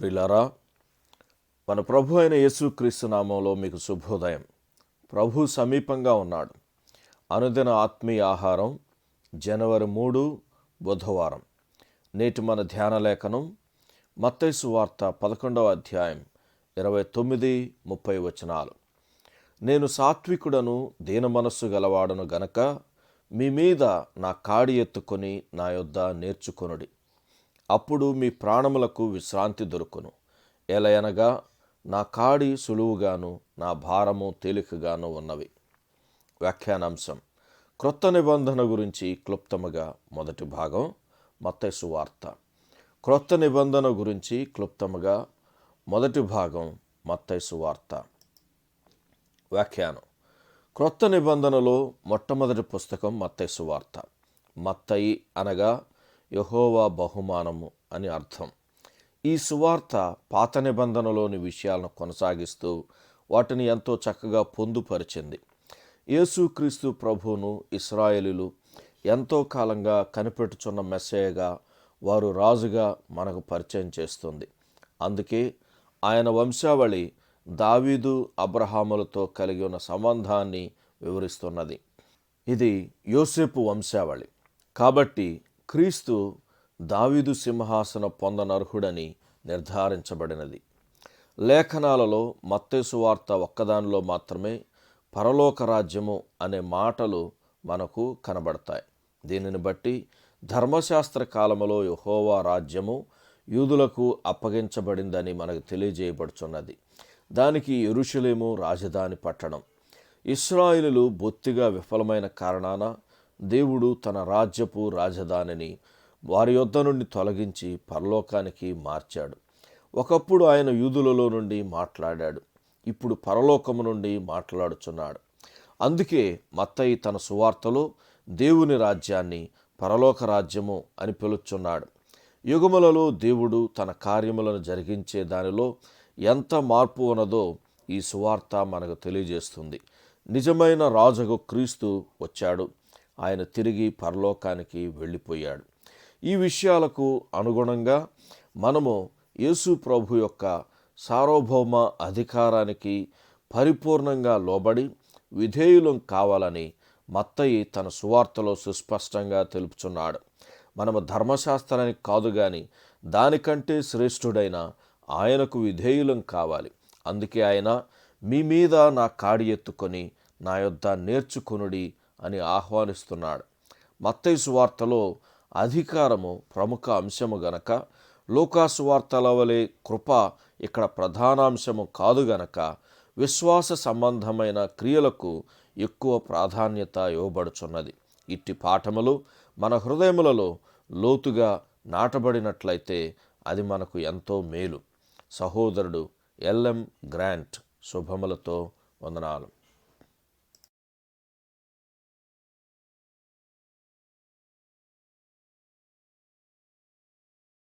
ప్రిలారా మన ప్రభు అయిన యేసుక్రీస్తు నామంలో మీకు శుభోదయం. ప్రభు సమీపంగా ఉన్నాడు. అనుదిన ఆత్మీయ ఆహారం జనవరి మూడు బుధవారం. నేటి మన ధ్యాన లేఖనం మత్తైసు వార్త పదకొండవ అధ్యాయం ఇరవై తొమ్మిది ముప్పై వచనాలు. నేను సాత్వికుడను దీన మనస్సు గలవాడను గనక మీ మీద నా కాడి ఎత్తుకొని నా యొద్ద నేర్చుకొనుడి. అప్పుడు మీ ప్రాణములకు విశ్రాంతి దొరుకును. ఎలయనగా నా కాడి సులువుగాను నా భారము తేలికగాను ఉన్నవి. వ్యాఖ్యానాంశం. క్రొత్త నిబంధన గురించి క్లుప్తముగా మొదటి భాగం మత్తైసు వార్త. క్రొత్త నిబంధన గురించి క్లుప్తముగా మొదటి భాగం మత్తైసు వార్త. వ్యాఖ్యానం. క్రొత్త నిబంధనలో మొట్టమొదటి పుస్తకం మత్తయి సువార్త మత్తయి అనగా యహోవా బహుమానము అని అర్థం. ఈ సువార్త పాత నిబంధనలోని విషయాలను కొనసాగిస్తూ వాటిని ఎంతో చక్కగా పొందుపరిచింది. యేసుక్రీస్తు ప్రభువును ఇస్రాయేలీలు ఎంతో కాలంగా కనిపెట్టుచున్న మెస్సేయగా వారు రాజుగా మనకు పరిచయం చేస్తుంది. అందుకే ఆయన వంశావళి దావీదు అబ్రహాములతో కలిగి ఉన్న సంబంధాన్ని వివరిస్తున్నది. ఇది యోసేపు వంశావళి. కాబట్టి క్రీస్తు దావీదు సింహాసన పొందనర్హుడని నిర్ధారించబడినది. లేఖనాలలో మత్తేసు వార్త ఒక్కదానిలో మాత్రమే పరలోక రాజ్యము అనే మాటలు మనకు కనబడతాయి. దీనిని బట్టి ధర్మశాస్త్ర కాలములో యహోవా రాజ్యము యూదులకు అప్పగించబడిందని మనకు తెలియజేయబడుచున్నది. దానికి ఎరుషులేము రాజధాని పట్టణం. ఇస్రాయిలు బొత్తిగా విఫలమైన కారణాన దేవుడు తన రాజ్యపు రాజధానిని వారి యొద్ద నుండి తొలగించి పరలోకానికి మార్చాడు. ఒకప్పుడు ఆయన యూదులలో నుండి మాట్లాడాడు. ఇప్పుడు పరలోకము నుండి మాట్లాడుచున్నాడు. అందుకే మత్తయి తన సువార్తలో దేవుని రాజ్యాన్ని పరలోక రాజ్యము అని పిలుచున్నాడు. యుగములలో దేవుడు తన కార్యములను జరిగించే దానిలో ఎంత మార్పు ఉన్నదో ఈ సువార్త మనకు తెలియజేస్తుంది. నిజమైన రాజుకు క్రీస్తు వచ్చాడు. ఆయన తిరిగి పరలోకానికి వెళ్ళిపోయాడు. ఈ విషయాలకు అనుగుణంగా మనము యేసు ప్రభు యొక్క సార్వభౌమ అధికారానికి పరిపూర్ణంగా లోబడి విధేయులం కావాలని మత్తయి తన సువార్తలో సుస్పష్టంగా తెలుపుచున్నాడు. మనము ధర్మశాస్త్రానికి కాదు కానీ దానికంటే శ్రేష్ఠుడైన ఆయనకు విధేయులం కావాలి. అందుకే ఆయన మీ మీద నా కాడి ఎత్తుకొని నా యొద్ద నేర్చుకొనుడి అని ఆహ్వానిస్తున్నాడు. మత్తైసు వార్తలో అధికారము ప్రముఖ అంశము గనక లోకాసు వార్తల వలె కృప ఇక్కడ ప్రధానాంశము కాదు గనక విశ్వాస సంబంధమైన క్రియలకు ఎక్కువ ప్రాధాన్యత ఇవ్వబడుచున్నది. ఇట్టి పాఠములు మన హృదయములలో లోతుగా నాటబడినట్లయితే అది మనకు ఎంతో మేలు. సహోదరుడు ఎల్ఎం గ్రాంట్ శుభములతో వందనాలు.